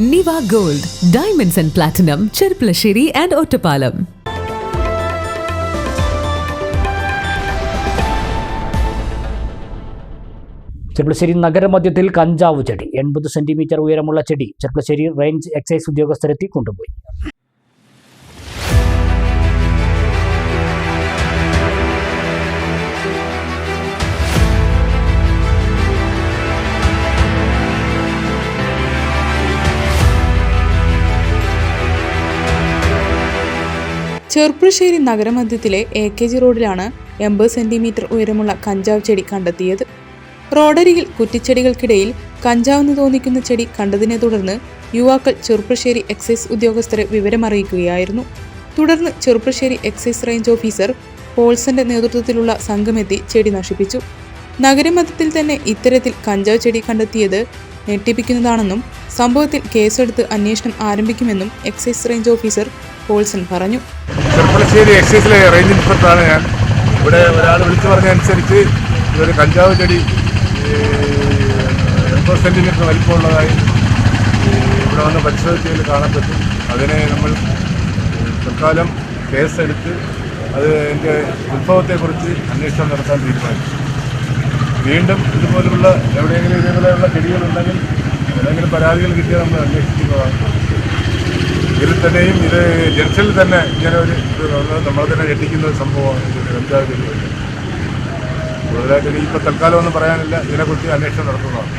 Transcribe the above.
Niva gold diamonds and platinum Cherpulassery and Ottapalam Cherpulassery നഗരമധ്യത്തിൽ കഞ്ചാവ് ചെടി. എൺപത് സെന്റിമീറ്റർ ഉയരമുള്ള ചെടി. ചെർപ്പളശ്ശേരി റേഞ്ച് എക്സൈസ് ഉദ്യോഗസ്ഥരെത്തി കൊണ്ടുപോയി. ചെർപ്പുളശ്ശേരി നഗരമധ്യത്തിലെ എ കെ ജി റോഡിലാണ് എൺപത് സെന്റിമീറ്റർ ഉയരമുള്ള കഞ്ചാവ് ചെടി കണ്ടെത്തിയത്. റോഡരികിൽ കുറ്റിച്ചെടികൾക്കിടയിൽ കഞ്ചാവെന്ന് തോന്നിക്കുന്ന ചെടി കണ്ടതിനെ തുടർന്ന് യുവാക്കൾ ചെറുപ്പശ്ശേരി എക്സൈസ് ഉദ്യോഗസ്ഥരെ വിവരമറിയിക്കുകയായിരുന്നു. തുടർന്ന് ചെറുപ്പശ്ശേരി എക്സൈസ് റേഞ്ച് ഓഫീസർ പോൾസന്റെ നേതൃത്വത്തിലുള്ള സംഘമെത്തി ചെടി നശിപ്പിച്ചു. നഗരമധ്യത്തിൽ തന്നെ ഇത്തരത്തിൽ കഞ്ചാവ് ചെടി കണ്ടെത്തിയത് ഞെട്ടിപ്പിക്കുന്നതാണെന്നും സംഭവത്തിൽ കേസെടുത്ത് അന്വേഷണം ആരംഭിക്കുമെന്നും എക്സൈസ് റേഞ്ച് ഓഫീസർ പോൾസൺ പറഞ്ഞു. ചെറുപ്പളശ്ശേരി എക്സൈസിലെ റേഞ്ച് ഇൻസ്പെക്ടറാണ് ഞാൻ. ഇവിടെ ഒരാൾ വിളിച്ചു പറഞ്ഞ അനുസരിച്ച് ഇതൊരു കഞ്ചാവ് ചെടി എൺപത് സെന്റിമീറ്റർ വലിപ്പമുള്ളതായി ഇവിടെ വന്ന് പരിശോധിച്ചതിൽ കാണപ്പെട്ടു അതിനെ നമ്മൾ തൽക്കാലം കേസെടുത്ത് അത് എന്റെ ഉത്ഭവത്തെക്കുറിച്ച് അന്വേഷണം നടത്താൻ തീരുമാനിച്ചു. വീണ്ടും ഇതുപോലുള്ള എവിടെയെങ്കിലും ഇതേപോലെയുള്ള ചെടികളുണ്ടെങ്കിൽ ഏതെങ്കിലും പരാതികൾ കിട്ടിയാൽ നമ്മൾ അന്വേഷിക്കുന്നതാണ്. തന്നെയും ഇത് ജംഗ്ഷനിൽ തന്നെ ഇങ്ങനെ ഒരു നമ്മളെ തന്നെ ഞെട്ടിക്കുന്ന ഒരു സംഭവമാണ് ചെടി കൂടുതലായിട്ട് ഇനി ഇപ്പോൾ തൽക്കാലം ഒന്നും പറയാനില്ല. ഇതിനെക്കുറിച്ച് അന്വേഷണം നടത്തുന്നതാണ്.